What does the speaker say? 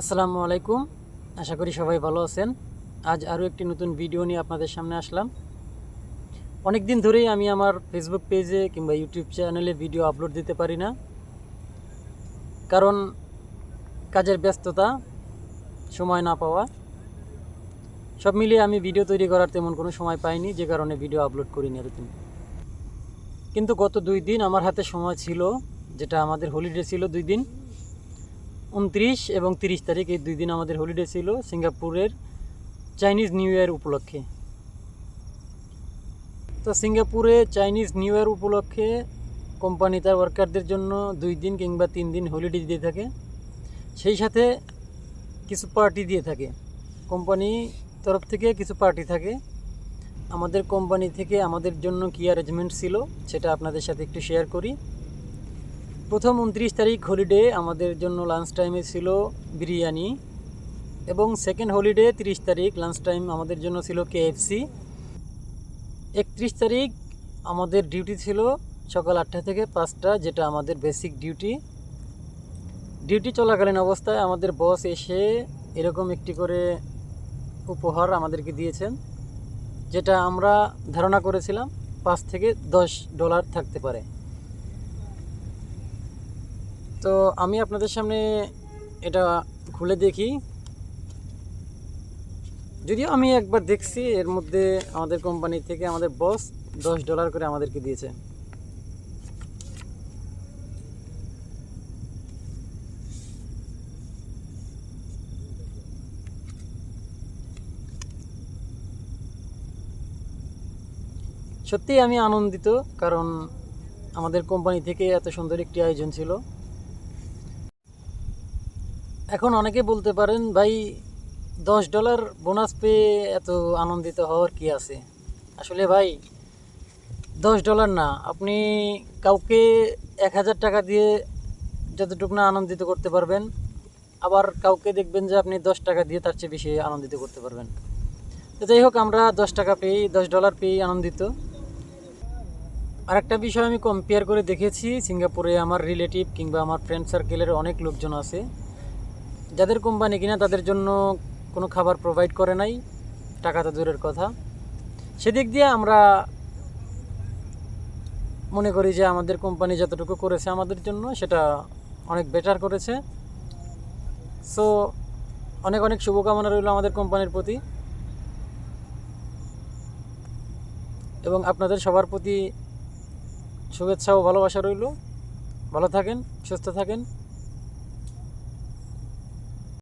আসসালামু আলাইকুম। আশা করি সবাই ভালো আছেন। আজ আরও একটি নতুন ভিডিও নিয়ে আপনাদের সামনে আসলাম। অনেক দিন ধরেই আমি আমার ফেসবুক পেজে কিংবা ইউটিউব চ্যানেলে ভিডিও আপলোড দিতে পারি না। কারণ কাজের ব্যস্ততা, সময় না পাওয়া। সব মিলিয়ে আমি ভিডিও তৈরি করার তেমন কোনো সময় পাইনি, যে কারণে ভিডিও আপলোড করিনি এরকম কিন্তু গত দুই দিন আমার হাতে সময় ছিল, যেটা আমাদের হলিডে ছিল দুই দিন। উনত্রিশ এবং তিরিশ তারিখ এই দুই দিন আমাদের হলিডে ছিল সিঙ্গাপুরের চাইনিজ নিউ ইয়ার উপলক্ষে। তো সিঙ্গাপুরে চাইনিজ নিউ ইয়ার উপলক্ষে কোম্পানি তার ওয়ার্কারদের জন্য দুই দিন কিংবা তিন দিন হলিডে দিয়ে থাকে। সেই সাথে কিছু পার্টি দিয়ে থাকে। কোম্পানি তরফ থেকে কিছু পার্টি থাকে। আমাদের কোম্পানি থেকে আমাদের জন্য কী অ্যারেঞ্জমেন্ট ছিল সেটা আপনাদের সাথে একটু শেয়ার করি। প্রথম উনত্রিশ তারিখ হলিডে আমাদের জন্য লাঞ্চ টাইমে ছিল বিরিয়ানি এবং সেকেন্ড হলিডে তিরিশ তারিখ লাঞ্চ টাইম আমাদের জন্য ছিল কেএফসি একত্রিশ তারিখ আমাদের ডিউটি ছিল সকাল আটটা থেকে পাঁচটা, যেটা আমাদের বেসিক ডিউটি ডিউটি চলাকালীন অবস্থায় আমাদের বস এসে এরকম একটি করে উপহার আমাদেরকে দিয়েছেন, যেটা আমরা ধারণা করেছিলাম পাঁচ থেকে দশ ডলার থাকতে পারে। তো আমি আপনাদের সামনে এটা খুলে দেখি। যদিও আমি একবার দেখছি, এর মধ্যে আমাদের কোম্পানি থেকে আমাদের বস দশ ডলার করে আমাদেরকে দিয়েছে। সত্যিই আমি আনন্দিত, কারণ আমাদের কোম্পানি থেকে এত সুন্দর একটি আয়োজন ছিল। এখন অনেকে বলতে পারেন, ভাই, দশ ডলার বোনাস পেয়ে এত আনন্দিত হওয়ার কি আছে? আসলে ভাই, দশ ডলার না, আপনি কাউকে এক হাজার টাকা দিয়ে যতটুকু না আনন্দিত করতে পারবেন, আবার কাউকে দেখবেন যে আপনি দশ টাকা দিয়ে তার চেয়ে বেশি আনন্দিত করতে পারবেন। তো যাই হোক, আমরা দশ টাকা পেয়েই, দশ ডলার পেয়েই আনন্দিত। আরেকটা বিষয় আমি কম্পেয়ার করে দেখেছি, সিঙ্গাপুরে আমার রিলেটিভ কিংবা আমার ফ্রেন্ড সার্কেলের অনেক লোকজন আছে। যাদের কোম্পানি কিনা তাদের জন্য কোনো খাবার প্রোভাইড করে নাই, টাকা তো দূরের কথা। সেদিক দিয়ে আমরা মনে করি যে আমাদের কোম্পানি যতটুকু করেছে আমাদের জন্য, সেটা অনেক বেটার করেছে। সো অনেক অনেক শুভকামনা রইল আমাদের কোম্পানির প্রতি। এবং আপনাদের সবার প্রতি শুভেচ্ছা ও ভালোবাসা রইল। ভালো থাকেন, সুস্থ থাকেন।